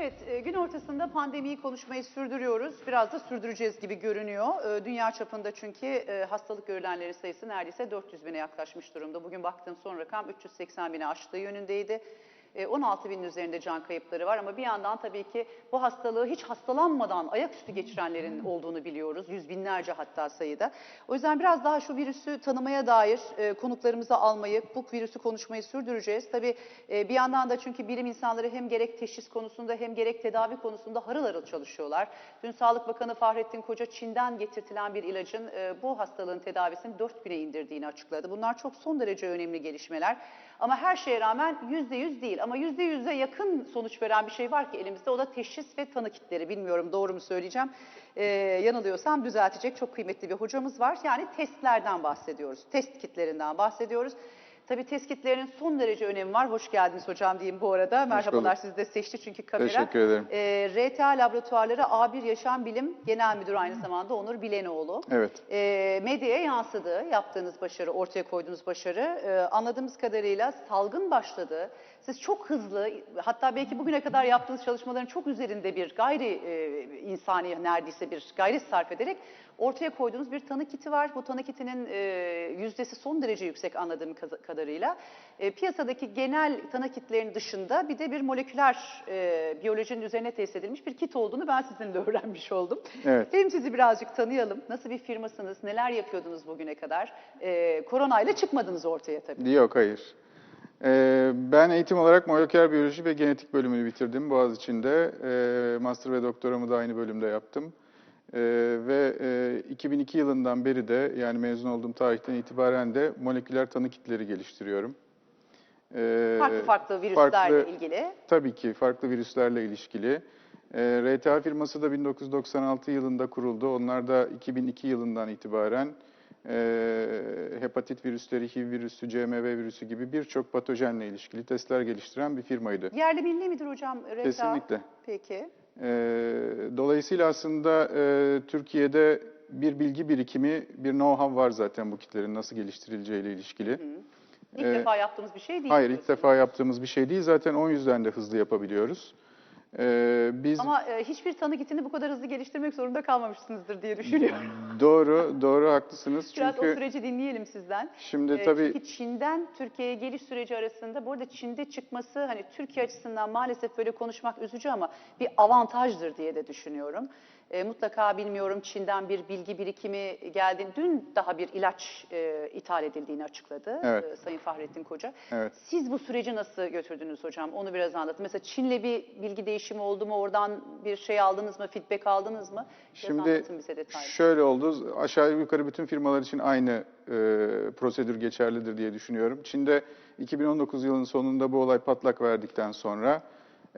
Evet, e, gün ortasında pandemiyi konuşmayı sürdürüyoruz. Biraz da sürdüreceğiz gibi görünüyor. E, Dünya çapında çünkü e, hastalık görülenlerin sayısı neredeyse 400 bine yaklaşmış durumda. Bugün baktığım son rakam 380 bine aştığı yönündeydi. E, 16 binin üzerinde can kayıpları var ama bir yandan tabii ki bu hastalığı hiç hastalanmadan ayaküstü geçirenlerin olduğunu biliyoruz. Yüz binlerce hatta sayıda. O yüzden biraz daha şu virüsü tanımaya dair e, konuklarımızı almayı, bu virüsü konuşmayı sürdüreceğiz. Tabii e, bir yandan da çünkü bilim insanları hem gerek teşhis konusunda hem gerek tedavi konusunda harıl harıl çalışıyorlar. Dün Sağlık Bakanı Fahrettin Koca Çin'den getirtilen bir ilacın e, bu hastalığın tedavisini 4000'e indirdiğini açıkladı. Bunlar çok son derece önemli gelişmeler. Ama her şeye rağmen %100 değil ama %100'e yakın sonuç veren bir şey var ki elimizde o da teşhis ve tanı kitleri. Bilmiyorum doğru mu söyleyeceğim. Ee, yanılıyorsam düzeltecek çok kıymetli bir hocamız var. Yani testlerden bahsediyoruz. Test kitlerinden bahsediyoruz. Tabii test kitlerinin son derece önemi var. Hoş geldiniz hocam diyeyim bu arada. Merhabalar sizi de seçti çünkü kamera. Teşekkür ederim. Ee, RTA Laboratuvarları A1 Yaşam Bilim Genel Müdürü aynı zamanda Onur Bilenoğlu. Evet. E, medyaya yansıdı yaptığınız başarı, ortaya koyduğunuz başarı. E, anladığımız kadarıyla salgın başladı. Siz çok hızlı, hatta belki bugüne kadar yaptığınız çalışmaların çok üzerinde bir gayri e, insani neredeyse bir gayret sarf ederek ortaya koyduğunuz bir tanı kiti var. Bu tanı kitinin e, yüzdesi son derece yüksek anladığım kadarıyla. E, piyasadaki genel tanı kitlerin dışında bir de bir moleküler e, biyolojinin üzerine test edilmiş bir kit olduğunu ben sizinle öğrenmiş oldum. Evet. Hem sizi birazcık tanıyalım. Nasıl bir firmasınız, neler yapıyordunuz bugüne kadar? Ee, koronayla çıkmadınız ortaya tabii. Yok hayır. Ee, ben eğitim olarak moleküler biyoloji ve genetik bölümünü bitirdim Boğaziçi'nde. Ee, master ve doktoramı da aynı bölümde yaptım. Ee, ve e, 2002 yılından beri de yani mezun olduğum tarihten itibaren de moleküler tanı kitleri geliştiriyorum. Farklı farklı virüslerle farklı- ilgili. Tabii ki farklı virüslerle ilişkili. E, RTA firması da 1996 yılında kuruldu. Onlar da 2002 yılından itibaren e, hepatit virüsleri, HIV virüsü, CMV virüsü gibi birçok patojenle ilişkili testler geliştiren bir firmaydı. Yerli milli midir hocam? RTA? Kesinlikle. Peki. E, dolayısıyla aslında e, Türkiye'de bir bilgi birikimi, bir know-how var zaten bu kitlerin nasıl geliştirileceğiyle ilişkili. İlk Ee, defa yaptığımız bir şey değil. Hayır, ilk defa yaptığımız bir şey değil. Zaten o yüzden de hızlı yapabiliyoruz. E, biz Ama e, hiçbir tanı kitini bu kadar hızlı geliştirmek zorunda kalmamışsınızdır diye düşünüyorum. Doğru, doğru haklısınız. Biraz o Çünkü süreci dinleyelim sizden. şimdi Ee, tabii Çünkü Çin'den Türkiye'ye geliş süreci arasında, bu arada Çin'de çıkması hani Türkiye açısından maalesef böyle konuşmak üzücü ama bir avantajdır diye de düşünüyorum. Ee, mutlaka bilmiyorum Çin'den bir bilgi birikimi geldiğini, dün daha bir ilaç e, ithal edildiğini açıkladı Evet. e, Sayın Fahrettin Koca. Evet. Siz bu süreci nasıl götürdünüz hocam? Onu biraz anlatın. Mesela Çin'le bir bilgi değişimi oldu mu? Oradan bir şey aldınız mı? Feedback aldınız mı? Biraz şimdi bize detaylı. şöyle oldu. Aşağı yukarı bütün firmalar için aynı e, prosedür geçerlidir diye düşünüyorum. Çin'de 2019 yılının sonunda bu olay patlak verdikten sonra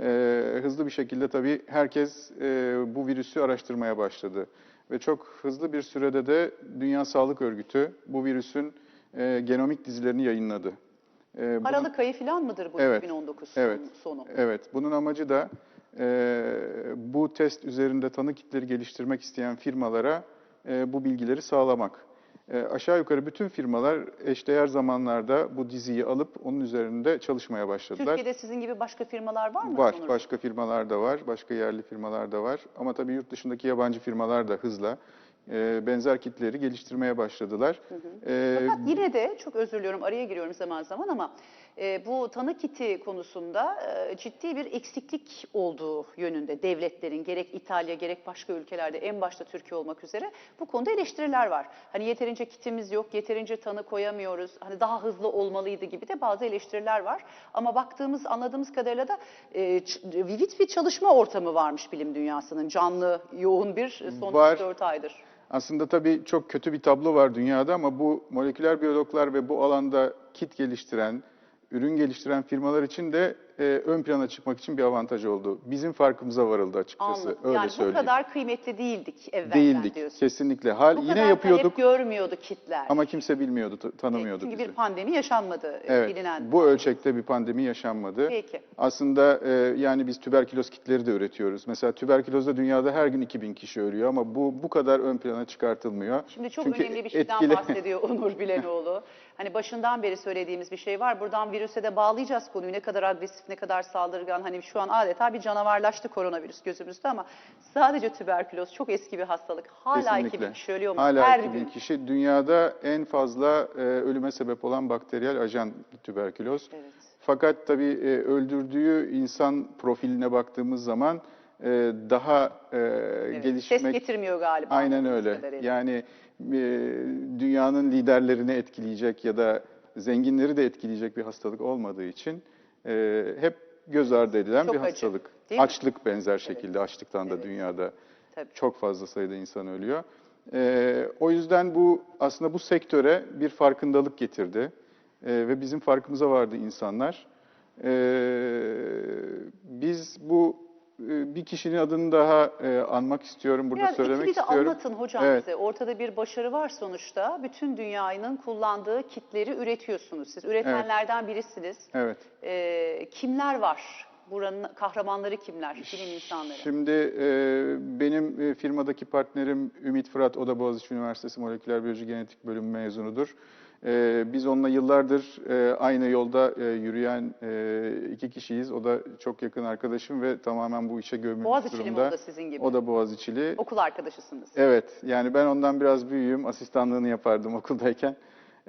e, hızlı bir şekilde tabii herkes e, bu virüsü araştırmaya başladı. Ve çok hızlı bir sürede de Dünya Sağlık Örgütü bu virüsün e, genomik dizilerini yayınladı. E, bunun- Aralık ayı falan mıdır bu Evet, 2019 evet. sonu? Evet, bunun amacı da e, bu test üzerinde tanı kitleri geliştirmek isteyen firmalara e, bu bilgileri sağlamak. E, aşağı yukarı bütün firmalar eşdeğer zamanlarda bu diziyi alıp onun üzerinde çalışmaya başladılar. Türkiye'de sizin gibi başka firmalar var mı? Var, Onur? başka firmalar da var, başka yerli firmalar da var. Ama tabii yurt dışındaki yabancı firmalar da hızla e, benzer kitleri geliştirmeye başladılar. E, Fakat yine de çok özür diliyorum araya giriyorum zaman zaman ama e, bu tanı kiti konusunda e, ciddi bir eksiklik olduğu yönünde devletlerin gerek İtalya gerek başka ülkelerde en başta Türkiye olmak üzere bu konuda eleştiriler var. Hani yeterince kitimiz yok, yeterince tanı koyamıyoruz, hani daha hızlı olmalıydı gibi de bazı eleştiriler var. Ama baktığımız, anladığımız kadarıyla da e, vivid bir çalışma ortamı varmış bilim dünyasının canlı, yoğun bir son Var. 4 aydır. Aslında tabii çok kötü bir tablo var dünyada ama bu moleküler biyologlar ve bu alanda kit geliştiren, ürün geliştiren firmalar için de e, ön plana çıkmak için bir avantaj oldu. Bizim farkımıza varıldı açıkçası. Anladım. Öyle yani söyleyeyim. bu kadar kıymetli değildik evvelden Değildik diyorsun. kesinlikle. Hal Bu yine kadar yapıyorduk talep görmüyordu kitler. ama kimse bilmiyordu, ta- tanımıyordu Çünkü bizi. bir pandemi yaşanmadı e, Evet, bilinen. bu ölçekte bir pandemi yaşanmadı. Peki. Aslında e, yani biz tüberküloz kitleri de üretiyoruz. Mesela tüberkülozda dünyada her gün 2000 kişi ölüyor ama bu bu kadar ön plana çıkartılmıyor. Şimdi çok Çünkü önemli bir şeyden etkile- bahsediyor Onur Bilenoğlu. Hani başından beri söylediğimiz bir şey var. Buradan virüse de bağlayacağız konuyu. Ne kadar agresif, ne kadar saldırgan. Hani şu an adeta bir canavarlaştı koronavirüs gözümüzde ama sadece tüberküloz çok eski bir hastalık. Hala 2000 kişi ölüyor mu? Hala Her 2000 gün. kişi. Dünyada en fazla e, ölüme sebep olan bakteriyel ajan tüberküloz. Evet. Fakat tabii e, öldürdüğü insan profiline baktığımız zaman e, daha e, Evet. gelişmek... Ses getirmiyor galiba. Aynen öyle. kadarıyla. Yani e, dünyanın liderlerini etkileyecek ya da zenginleri de etkileyecek bir hastalık olmadığı için e, hep göz ardı edilen Çok bir acı, hastalık. Açlık benzer şekilde açlıktan da Evet. dünyada Tabii. çok fazla sayıda insan ölüyor. E, o yüzden bu aslında bu sektöre bir farkındalık getirdi E, ve bizim farkımıza vardı insanlar. E, bir kişinin adını daha e, anmak istiyorum, burada Biraz söylemek ikili de istiyorum. anlatın hocam Evet. bize. Ortada bir başarı var sonuçta. Bütün dünyanın kullandığı kitleri üretiyorsunuz. Siz üretenlerden birisiniz. Evet. Ee, kimler var? Buranın kahramanları kimler? Bilim insanları. Şimdi e, benim e, firmadaki partnerim Ümit Fırat, o da Boğaziçi Üniversitesi Moleküler Biyoloji Genetik Bölümü mezunudur. E, biz onunla yıllardır e, aynı yolda e, yürüyen e, iki kişiyiz. O da çok yakın arkadaşım ve tamamen bu işe gömülmüş Boğaziçi'li mi durumda. o da sizin gibi? O da Boğaziçi'li. Okul arkadaşısınız. Evet, yani ben ondan biraz büyüğüm. Asistanlığını yapardım okuldayken.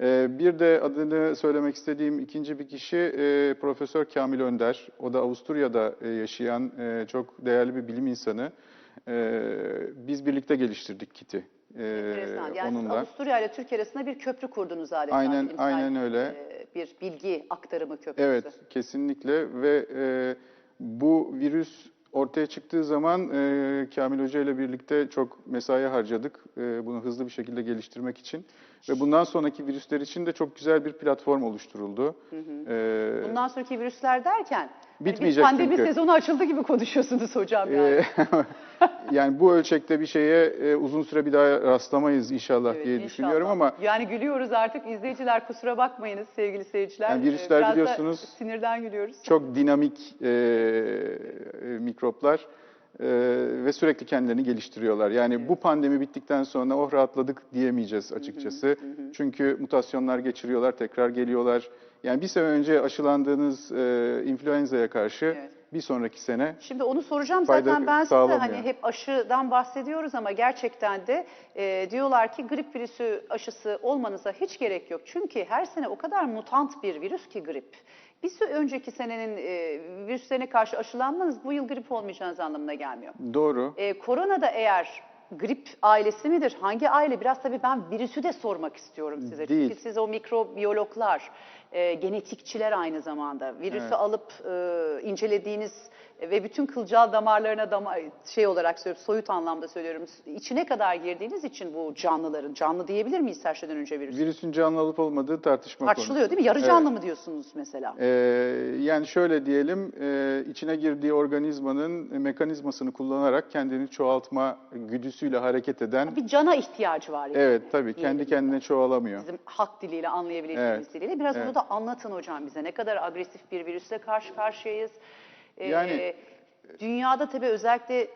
Ee, bir de adını söylemek istediğim ikinci bir kişi e, Profesör Kamil Önder. O da Avusturya'da e, yaşayan e, çok değerli bir bilim insanı. E, biz birlikte geliştirdik kiti. E, Enteresan. Yani onunla. Avusturya ile Türkiye arasında bir köprü kurdunuz adeta. Aynen- aynen öyle. e, bir bilgi aktarımı köprüsü. Evet, kesinlikle ve e, bu virüs ortaya çıktığı zaman e, Kamil Hoca ile birlikte çok mesai harcadık e, bunu hızlı bir şekilde geliştirmek için ve bundan sonraki virüsler için de çok güzel bir platform oluşturuldu. E, Bundan sonraki virüsler derken Bitmeyecek pandemi çünkü. sezonu açıldı gibi konuşuyorsunuz hocam yani. e, yani bu ölçekte bir şeye e, uzun süre bir daha rastlamayız inşallah Evet, diye inşallah. düşünüyorum ama Yani gülüyoruz artık izleyiciler kusura bakmayınız sevgili seyirciler. Yani Ee, virüsler biraz da biliyorsunuz sinirden gülüyoruz. çok dinamik e, e, mikroplar e, ve sürekli kendilerini geliştiriyorlar. Yani bu pandemi bittikten sonra oh rahatladık diyemeyeceğiz açıkçası. Çünkü mutasyonlar geçiriyorlar, tekrar geliyorlar. Yani bir sene önce aşılandığınız e, influenza'ya karşı Evet. bir sonraki sene Şimdi onu soracağım zaten ben size hani hep aşıdan bahsediyoruz ama gerçekten de e, diyorlar ki grip virüsü aşısı olmanıza hiç gerek yok. Çünkü her sene o kadar mutant bir virüs ki grip. Bir önceki senenin e, virüslerine karşı aşılanmanız bu yıl grip olmayacağınız anlamına gelmiyor. doğru. E, korona da eğer grip ailesi midir? Hangi aile? Biraz tabii ben virüsü de sormak istiyorum size. Değil. Çünkü siz o mikrobiyologlar, e, genetikçiler aynı zamanda. Virüsü Evet. alıp e, incelediğiniz ve bütün kılcal damarlarına dama, şey olarak söylüyorum, soyut anlamda söylüyorum. içine kadar girdiğiniz için bu canlıların, canlı diyebilir miyiz her şeyden önce virüs? Virüsün canlı olup olmadığı tartışma Tartışılıyor konusu. değil mi? Yarı Evet. canlı mı diyorsunuz mesela? Ee, yani şöyle diyelim, e, içine girdiği organizmanın mekanizmasını kullanarak kendini çoğaltma güdüsüyle hareket eden, Bir cana ihtiyacı var. Yani. evet tabii diyelim. kendi kendine çoğalamıyor. bizim halk diliyle anlayabileceğimiz Evet, diliyle. Biraz evet. da anlatın hocam bize. Ne kadar agresif bir virüsle karşı karşıyayız. Ee, Yani- dünyada tabii özellikle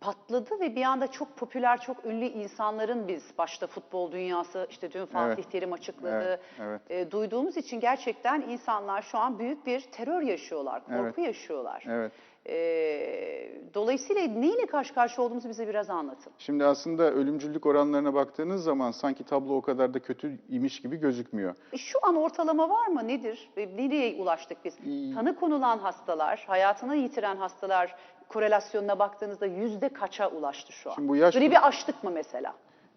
patladı ve bir anda çok popüler, çok ünlü insanların biz başta futbol dünyası işte dün Fatih Evet, Terim açıkladı. evet, evet. Ee, duyduğumuz için gerçekten insanlar şu an büyük bir terör yaşıyorlar, korku Evet. yaşıyorlar. Evet. Ee, dolayısıyla neyle karşı karşı olduğumuzu bize biraz anlatın. Şimdi aslında ölümcüllük oranlarına baktığınız zaman sanki tablo o kadar da kötü imiş gibi gözükmüyor. E, Şu an ortalama var mı? Nedir? Nereye ulaştık biz? Tanı konulan hastalar, hayatını yitiren hastalar korelasyonuna baktığınızda yüzde kaça ulaştı şu an? Şimdi bu yaş- Gribi aştık mı mesela?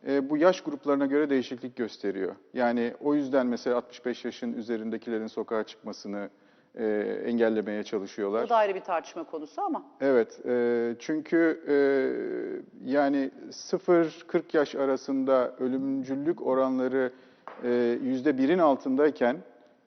E, bu yaş gruplarına göre değişiklik gösteriyor. Yani o yüzden mesela 65 yaşın üzerindekilerin sokağa çıkmasını e, engellemeye çalışıyorlar. Bu da ayrı bir tartışma konusu ama. Evet, e, çünkü e, yani 0-40 yaş arasında ölümcüllük oranları e, yüzde birin altındayken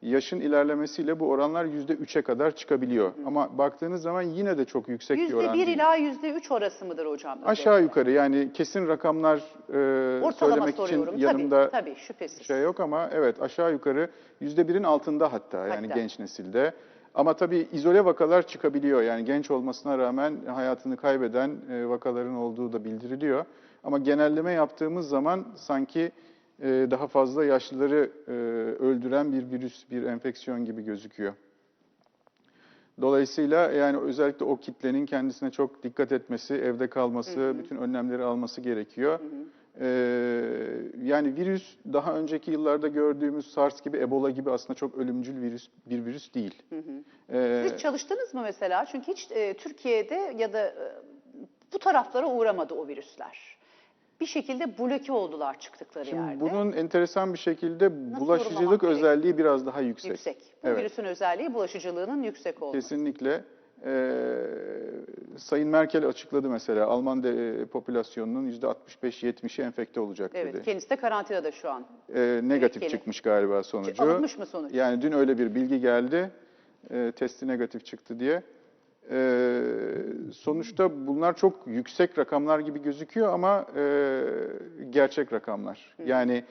yaşın ilerlemesiyle bu oranlar yüzde üçe kadar çıkabiliyor. Ama baktığınız zaman yine de çok yüksek bir Yüzde oran bir değil. ila yüzde üç orası mıdır hocam? Aşağı yukarı yani kesin rakamlar e, Ortalama söylemek soruyorum. için yanımda tabii, tabii şüphesiz. şey yok ama evet aşağı yukarı yüzde birin altında hatta yani Hatta. genç nesilde. Ama tabii izole vakalar çıkabiliyor. Yani genç olmasına rağmen hayatını kaybeden e, vakaların olduğu da bildiriliyor. Ama genelleme yaptığımız zaman sanki daha fazla yaşlıları e, öldüren bir virüs, bir enfeksiyon gibi gözüküyor. Dolayısıyla yani özellikle o kitlenin kendisine çok dikkat etmesi, evde kalması, bütün önlemleri alması gerekiyor. Ee, yani virüs daha önceki yıllarda gördüğümüz SARS gibi, Ebola gibi aslında çok ölümcül virüs bir virüs değil. Ee, Siz çalıştınız mı mesela? Çünkü hiç e, Türkiye'de ya da e, bu taraflara uğramadı o virüsler. Bir şekilde bloke oldular çıktıkları Şimdi yerde. bunun enteresan bir şekilde yorumlamak bulaşıcılık özelliği biraz daha yüksek. yüksek. Bu Evet. virüsün özelliği bulaşıcılığının yüksek olması. Kesinlikle. Ee, Sayın Merkel açıkladı mesela Alman de, e, popülasyonunun %65-70'i enfekte olacak Evet, dedi. kendisi de karantinada şu an. Ee, negatif Tehlikeli. çıkmış galiba sonucu. Alınmış mı sonuç? Yani dün öyle bir bilgi geldi. E, testi negatif çıktı diye. E, sonuçta bunlar çok yüksek rakamlar gibi gözüküyor ama e, gerçek rakamlar. Yani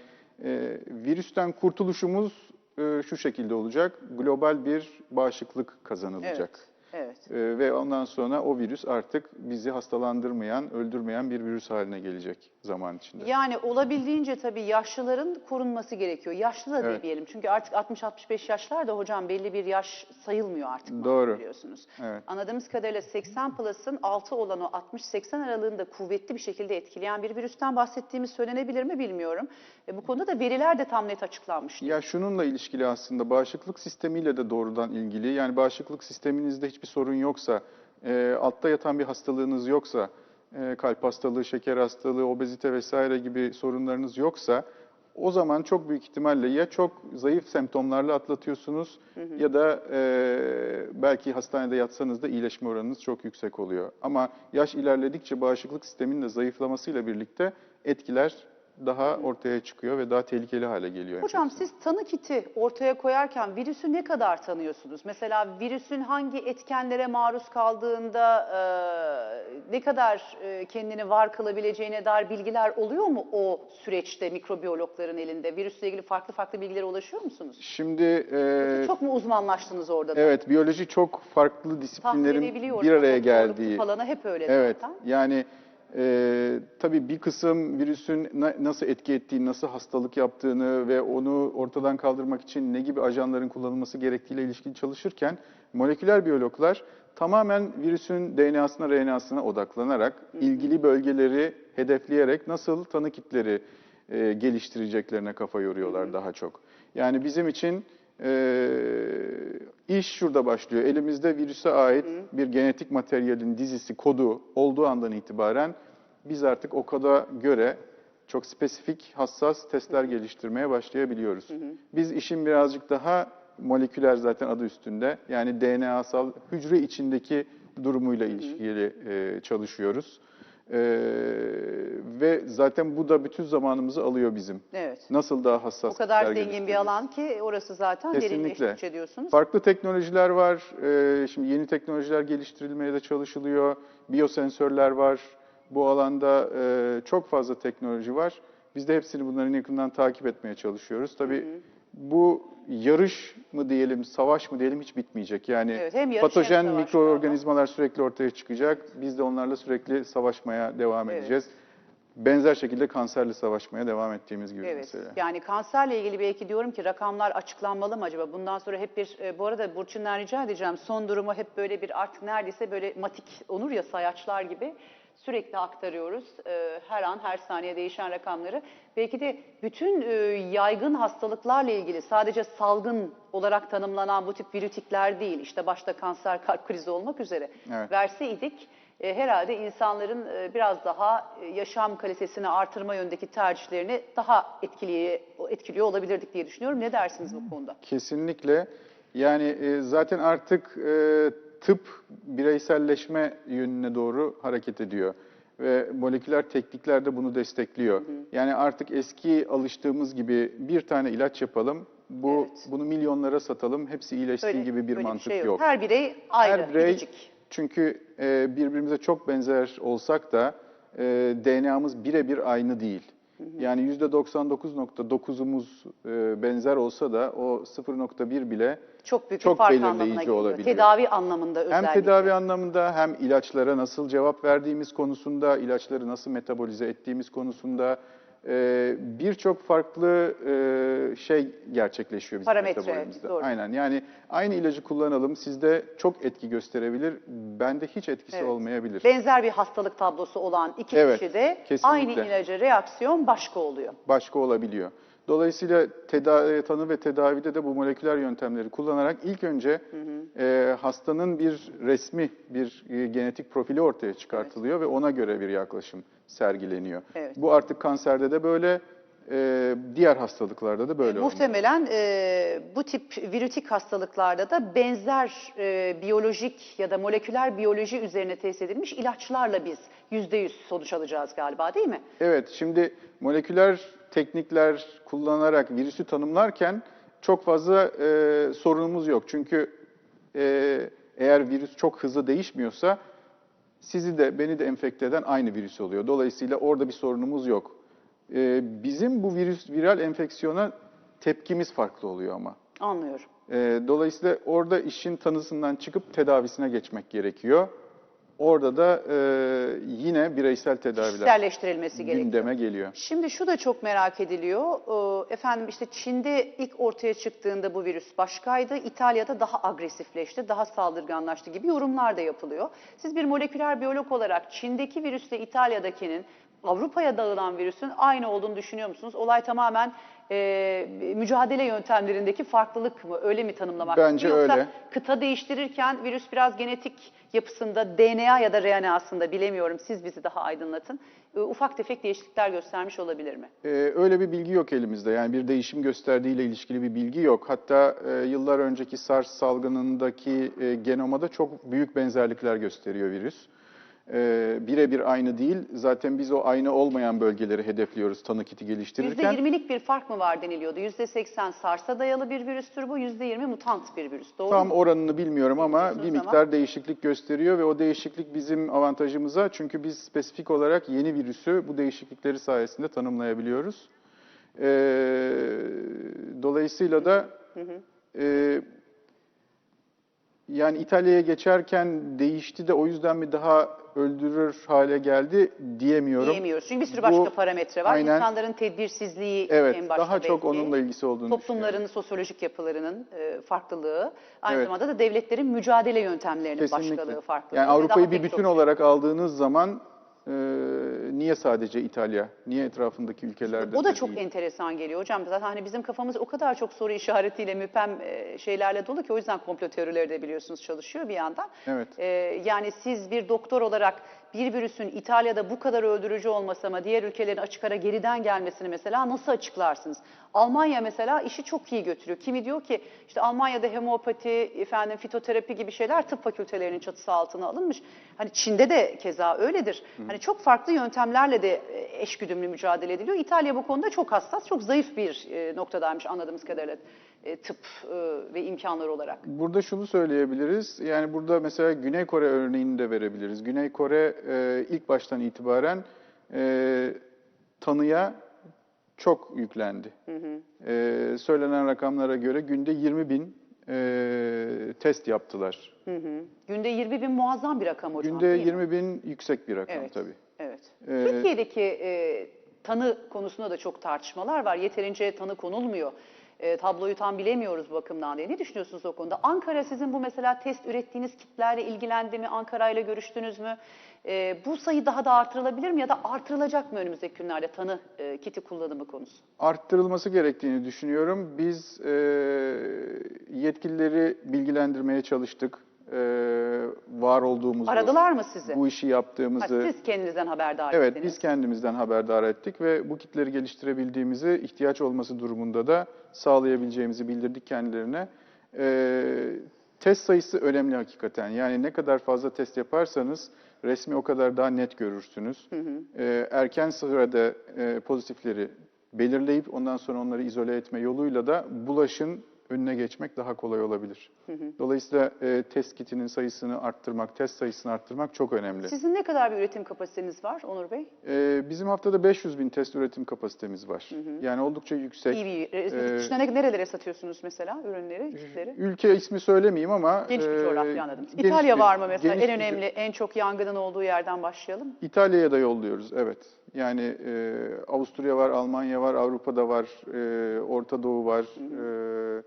e, virüsten kurtuluşumuz e, şu şekilde olacak. Global bir bağışıklık kazanılacak. Evet. Evet. E, ve ondan sonra o virüs artık bizi hastalandırmayan, öldürmeyen bir virüs haline gelecek zaman içinde. Yani olabildiğince tabii yaşlıların korunması gerekiyor. Yaşlı da Evet. demeyelim. Çünkü artık 60-65 yaşlar da hocam belli bir yaş sayılmıyor artık. Doğru. Biliyorsunuz. Evet. Anladığımız kadarıyla 80 plus'ın altı olan o 60-80 aralığında kuvvetli bir şekilde etkileyen bir virüsten bahsettiğimiz söylenebilir mi bilmiyorum. E, bu konuda da veriler de tam net açıklanmış. Ya şununla ilişkili aslında bağışıklık sistemiyle de doğrudan ilgili. Yani bağışıklık sisteminizde hiçbir sorun yoksa, e, altta yatan bir hastalığınız yoksa, e, kalp hastalığı, şeker hastalığı, obezite vesaire gibi sorunlarınız yoksa o zaman çok büyük ihtimalle ya çok zayıf semptomlarla atlatıyorsunuz ya da e, belki hastanede yatsanız da iyileşme oranınız çok yüksek oluyor. Ama yaş ilerledikçe bağışıklık sisteminin de zayıflamasıyla birlikte etkiler daha ortaya çıkıyor ve daha tehlikeli hale geliyor. Hocam enfeksiyon. siz tanı kiti ortaya koyarken virüsü ne kadar tanıyorsunuz? Mesela virüsün hangi etkenlere maruz kaldığında e, ne kadar e, kendini var kılabileceğine dair bilgiler oluyor mu o süreçte mikrobiyologların elinde? Virüsle ilgili farklı farklı bilgilere ulaşıyor musunuz? Şimdi e, Çok mu uzmanlaştınız orada da? evet biyoloji çok farklı disiplinlerin bir araya geldiği. Falanı hep öyle Evet zaten. yani e, tabii bir kısım virüsün na- nasıl etki ettiğini, nasıl hastalık yaptığını ve onu ortadan kaldırmak için ne gibi ajanların kullanılması gerektiğiyle ilişkili çalışırken moleküler biyologlar tamamen virüsün DNA'sına, RNA'sına odaklanarak ilgili bölgeleri hedefleyerek nasıl tanı kitleri e, geliştireceklerine kafa yoruyorlar daha çok. Yani bizim için e, iş şurada başlıyor. Elimizde virüse ait bir genetik materyalin dizisi, kodu olduğu andan itibaren biz artık o koda göre çok spesifik, hassas testler geliştirmeye başlayabiliyoruz. Biz işin birazcık daha moleküler zaten adı üstünde. Yani DNA'sal hücre içindeki durumuyla ilişkili e, çalışıyoruz. E, ve zaten bu da bütün zamanımızı alıyor bizim. Evet. Nasıl daha hassas O kadar zengin bir geliştiririz? alan ki orası zaten derinleştikçe diyorsunuz. Farklı teknolojiler var. Ee, şimdi yeni teknolojiler geliştirilmeye de çalışılıyor. Biyosensörler var. Bu alanda e, çok fazla teknoloji var. Biz de hepsini bunların yakından takip etmeye çalışıyoruz. Tabii bu yarış mı diyelim, savaş mı diyelim hiç bitmeyecek. Yani Evet, hem yarış patojen hem mikroorganizmalar sürekli ortaya çıkacak. Biz de onlarla sürekli savaşmaya devam Evet. edeceğiz. Benzer şekilde kanserle savaşmaya devam ettiğimiz gibi Evet. mesela. Yani kanserle ilgili belki diyorum ki rakamlar açıklanmalı mı acaba? Bundan sonra hep bir e, bu arada Burçin'den rica edeceğim. Son durumu hep böyle bir artık neredeyse böyle matik onur ya sayaçlar gibi sürekli aktarıyoruz. E, her an her saniye değişen rakamları. Belki de bütün e, yaygın hastalıklarla ilgili sadece salgın olarak tanımlanan bu tip virütikler değil. işte başta kanser, kalp krizi olmak üzere. Evet. Verseydik e, herhalde insanların e, biraz daha e, yaşam kalitesini artırma yönündeki tercihlerini daha etkili, etkiliyor olabilirdik diye düşünüyorum. Ne dersiniz bu konuda? Kesinlikle. Yani e, zaten artık e, tıp bireyselleşme yönüne doğru hareket ediyor. Ve moleküler teknikler de bunu destekliyor. Yani artık eski alıştığımız gibi bir tane ilaç yapalım, bu Evet. bunu milyonlara satalım, hepsi iyileştiği Öyle- gibi bir mantık şey yok. Her birey ayrı, Her birey biricik. çünkü e, birbirimize çok benzer olsak da e, DNA'mız birebir aynı değil. Yani %99.9'umuz e, benzer olsa da o 0.1 bile Çok büyük çok bir fark belirleyici olabiliyor. Tedavi anlamında hem özellikle. tedavi anlamında hem ilaçlara nasıl cevap verdiğimiz konusunda, ilaçları nasıl metabolize ettiğimiz konusunda e, birçok farklı e, şey gerçekleşiyor bizim Parametre, metabolizmamızda. doğru. Aynen yani aynı ilacı kullanalım sizde çok etki gösterebilir, bende hiç etkisi Evet. olmayabilir. Benzer bir hastalık tablosu olan iki Evet, kişide kesinlikle. aynı ilaca reaksiyon başka oluyor. başka olabiliyor. Dolayısıyla tedavi, tanı ve tedavide de bu moleküler yöntemleri kullanarak ilk önce e, hastanın bir resmi, bir e, genetik profili ortaya çıkartılıyor ve ona göre bir yaklaşım sergileniyor. Evet. Bu artık kanserde de böyle, e, diğer hastalıklarda da böyle olmalı. Muhtemelen e, bu tip virütik hastalıklarda da benzer e, biyolojik ya da moleküler biyoloji üzerine tesis edilmiş ilaçlarla biz yüzde yüz sonuç alacağız galiba değil mi? Evet, şimdi moleküler teknikler kullanarak virüsü tanımlarken çok fazla e, sorunumuz yok. Çünkü e, eğer virüs çok hızlı değişmiyorsa sizi de beni de enfekte eden aynı virüs oluyor. Dolayısıyla orada bir sorunumuz yok. E, bizim bu virüs viral enfeksiyona tepkimiz farklı oluyor ama. Anlıyorum. E, dolayısıyla orada işin tanısından çıkıp tedavisine geçmek gerekiyor. Orada da e, yine bireysel tedaviler Kişiselleştirilmesi gerekiyor. gündeme geliyor. Şimdi şu da çok merak ediliyor. Ee, Efendim işte Çin'de ilk ortaya çıktığında bu virüs başkaydı. İtalya'da daha agresifleşti, daha saldırganlaştı gibi yorumlar da yapılıyor. Siz bir moleküler biyolog olarak Çin'deki virüsle İtalya'dakinin Avrupa'ya dağılan virüsün aynı olduğunu düşünüyor musunuz? Olay tamamen e, mücadele yöntemlerindeki farklılık mı? Öyle mi tanımlamak? Bence Yoksa öyle. kıta değiştirirken virüs biraz genetik yapısında, DNA ya da RNA'sında bilemiyorum. Siz bizi daha aydınlatın. E, Ufak tefek değişiklikler göstermiş olabilir mi? Ee, öyle bir bilgi yok elimizde. Yani bir değişim gösterdiğiyle ilişkili bir bilgi yok. Hatta e, yıllar önceki SARS salgınındaki e, genoma da çok büyük benzerlikler gösteriyor virüs. E, Birebir aynı değil. Zaten biz o aynı olmayan bölgeleri hedefliyoruz tanı kiti geliştirirken. %20'lik bir fark mı var deniliyordu? %80 SARS'a dayalı bir virüstür bu, %20 mutant bir virüs. Doğru Tam mu? oranını bilmiyorum ama bir ama. miktar değişiklik gösteriyor ve o değişiklik bizim avantajımıza çünkü biz spesifik olarak yeni virüsü bu değişiklikleri sayesinde tanımlayabiliyoruz. Ee, dolayısıyla da e, yani İtalya'ya geçerken değişti de o yüzden mi daha öldürür hale geldi diyemiyorum. Diyemiyoruz. Çünkü bir sürü başka Bu- parametre var. aynen. İnsanların tedbirsizliği Evet, en başta daha çok belki. onunla ilgisi olduğunu Toplumların sosyolojik yapılarının e, farklılığı, aynı Evet. zamanda da devletlerin mücadele yöntemlerinin Kesinlikle. başkalığı, farklılığı. Yani Avrupa'yı bir bütün çok şey. olarak aldığınız zaman e, niye sadece İtalya? Niye etrafındaki ülkelerde O da çok değil? enteresan geliyor hocam. Zaten hani bizim kafamız o kadar çok soru işaretiyle, müpem e, şeylerle dolu ki o yüzden komplo teorileri de biliyorsunuz çalışıyor bir yandan. Evet. E, yani siz bir doktor olarak bir virüsün İtalya'da bu kadar öldürücü olmasa ama diğer ülkelerin açık ara geriden gelmesini mesela nasıl açıklarsınız? Almanya mesela işi çok iyi götürüyor. Kimi diyor ki işte Almanya'da hemopati, efendim fitoterapi gibi şeyler tıp fakültelerinin çatısı altına alınmış. Hani Çin'de de keza öyledir. Hani çok farklı yöntemlerle de e, eşgüdümlü mücadele ediliyor. İtalya bu konuda çok hassas, çok zayıf bir e, noktadaymış anladığımız kadarıyla e, tıp e, ve imkanlar olarak. Burada şunu söyleyebiliriz. Yani burada mesela Güney Kore örneğini de verebiliriz. Güney Kore e, ilk baştan itibaren e, tanıya çok yüklendi. E, söylenen rakamlara göre günde 20 bin e, test yaptılar. Hı hı. Günde 20 bin muazzam bir rakam hocam Günde değil mi? 20 bin yüksek bir rakam Evet. tabii. Evet. Ee, Türkiye'deki e, tanı konusunda da çok tartışmalar var. Yeterince tanı konulmuyor. E, tabloyu tam bilemiyoruz bu bakımdan diye. Ne düşünüyorsunuz o konuda? Ankara sizin bu mesela test ürettiğiniz kitlerle ilgilendi mi? Ankara ile görüştünüz mü? E, bu sayı daha da artırılabilir mi ya da artırılacak mı önümüzdeki günlerde tanı e, kiti kullanımı konusu? arttırılması gerektiğini düşünüyorum. Biz e, yetkilileri bilgilendirmeye çalıştık. E, var olduğumuzu, Aradılar mı sizi? bu işi Ha, yaptığımızı. siz kendinizden haberdar Evet, ettiniz. biz kendimizden haberdar ettik ve bu kitleri geliştirebildiğimizi, ihtiyaç olması durumunda da sağlayabileceğimizi bildirdik kendilerine. E, test sayısı önemli hakikaten. Yani ne kadar fazla test yaparsanız resmi o kadar daha net görürsünüz. E, erken sırada e, pozitifleri belirleyip ondan sonra onları izole etme yoluyla da bulaşın önüne geçmek daha kolay olabilir. Dolayısıyla e, test kitinin sayısını arttırmak, test sayısını arttırmak çok önemli. Sizin ne kadar bir üretim kapasiteniz var Onur Bey? E, bizim haftada 500 bin test üretim kapasitemiz var. Yani oldukça yüksek. İyi bir. E, dışına ne- nerelere satıyorsunuz mesela ürünleri, kitleri? Ülke ismi söylemeyeyim ama... Geniş bir e, coğrafya anladım. geniş İtalya bir- var mı mesela? En bir- önemli, en çok yangının olduğu yerden başlayalım. İtalya'ya da yolluyoruz, evet. Yani e, Avusturya var, Almanya var, Avrupa'da var, e, Orta Doğu var, e,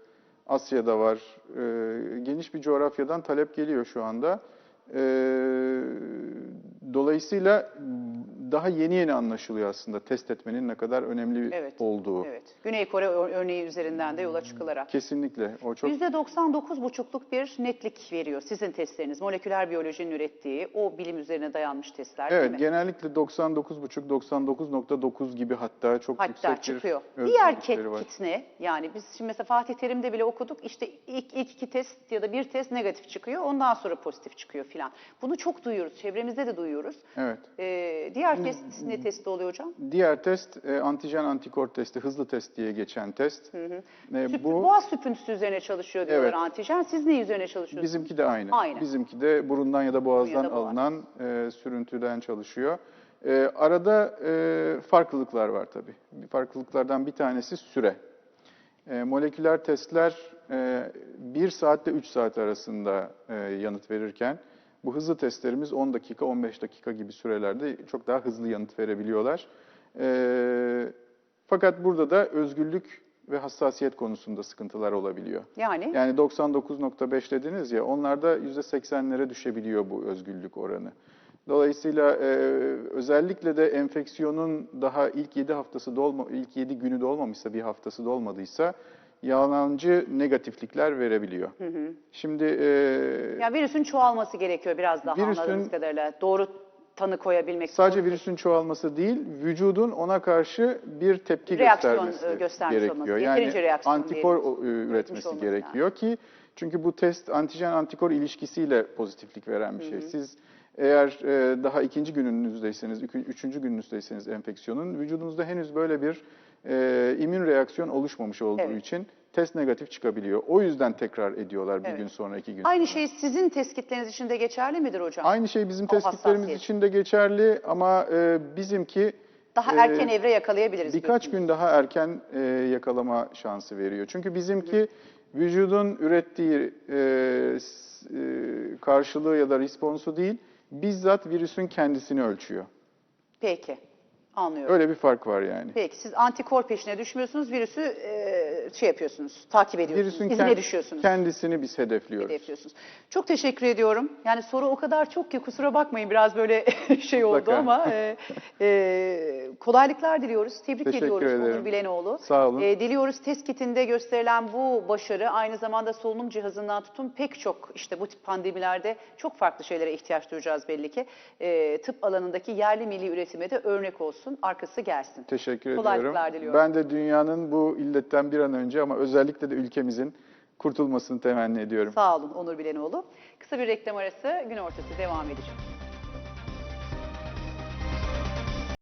Asya'da var. E, geniş bir coğrafyadan talep geliyor şu anda. E, dolayısıyla daha yeni yeni anlaşılıyor aslında test etmenin ne kadar önemli Evet. olduğu. Evet. Güney Kore ör- örneği üzerinden de yola çıkılarak. Kesinlikle. O çok %99,5'luk bir netlik veriyor sizin testleriniz. Moleküler biyolojinin ürettiği o bilim üzerine dayanmış testler değil Evet, mi? genellikle 99,5-99.9 gibi hatta çok Hatta yüksek çıkıyor. bir Diğer kit, var. kit ne? Yani biz şimdi mesela Fatih Terim'de bile okuduk. İşte ilk, ilk iki test ya da bir test negatif çıkıyor. Ondan sonra pozitif çıkıyor filan. Bunu çok duyuyoruz. Çevremizde de duyuyoruz. Evet. Ee, diğer test ne testi oluyor hocam? Diğer test e, antijen antikor testi, hızlı test diye geçen test. E, Süp- bu Boğaz süpüntüsü üzerine çalışıyor diyorlar Evet. antijen. Siz ne üzerine çalışıyorsunuz? bizimki de aynı. Aynı. Bizimki de burundan ya da boğazdan ya da boğaz. alınan e, sürüntüden çalışıyor. E, arada e, farklılıklar var tabii. Farklılıklardan bir tanesi süre. E, moleküler testler e, 1 saatle 3 saat arasında e, yanıt verirken bu hızlı testlerimiz 10 dakika 15 dakika gibi sürelerde çok daha hızlı yanıt verebiliyorlar. E, fakat burada da özgürlük ve hassasiyet konusunda sıkıntılar olabiliyor. Yani, Yani 99.5 dediniz ya onlarda %80'lere düşebiliyor bu özgürlük oranı. Dolayısıyla e, özellikle de enfeksiyonun daha ilk 7 haftası da olma, ilk 7 günü de olmamışsa bir haftası da olmadıysa yalancı negatiflikler verebiliyor. Şimdi e, yani virüsün çoğalması gerekiyor biraz daha Virüsün- anladığımız kadarıyla. Doğru tanı koyabilmek sadece doğru- virüsün çoğalması değil, vücudun ona karşı bir tepki Reaksiyon, göstermesi e, göstermiş olması, gerekiyor. yeterince Yani reaksiyon antikor diyelim. üretmesi olması gerekiyor ki çünkü bu test antijen antikor ilişkisiyle pozitiflik veren bir şey. Siz eğer e, daha ikinci gününüzdeyseniz, üçüncü gününüzdeyseniz enfeksiyonun vücudunuzda henüz böyle bir e, immün reaksiyon oluşmamış olduğu Evet. için test negatif çıkabiliyor. O yüzden tekrar ediyorlar bir Evet. gün sonra, iki gün Aynı şey sizin test kitleriniz için de geçerli midir hocam? Aynı şey bizim O tespitlerimiz hassasiyet. için de geçerli ama e, bizimki Daha e, erken evre yakalayabiliriz. birkaç diyorsunuz. gün daha erken e, yakalama şansı veriyor. Çünkü bizimki vücudun ürettiği e, s- e, karşılığı ya da responsu değil, bizzat virüsün kendisini ölçüyor. Peki. Anlıyorum. Öyle bir fark var yani. Peki siz antikor peşine düşmüyorsunuz, virüsü e, şey yapıyorsunuz, takip ediyorsunuz, Virüsün izine kend- düşüyorsunuz. kendisini biz hedefliyoruz. hedefliyorsunuz. Çok teşekkür ediyorum. Yani soru o kadar çok ki kusura bakmayın biraz böyle şey oldu Mutlaka. ama e, e, kolaylıklar diliyoruz. Tebrik Teşekkür ediyoruz ederim. Onur Bilenoğlu. Sağ olun. E, diliyoruz test kitinde gösterilen bu başarı aynı zamanda solunum cihazından tutun pek çok işte bu tip pandemilerde çok farklı şeylere ihtiyaç duyacağız belli ki. E, tıp alanındaki yerli milli üretime de örnek olsun, arkası gelsin. Teşekkür Kolaylıklar ediyorum. diliyorum. Ben de dünyanın bu illetten bir an önce ama özellikle de ülkemizin kurtulmasını temenni ediyorum. Sağ olun Onur Bilenoğlu. Kısa bir reklam arası gün ortası devam edecek.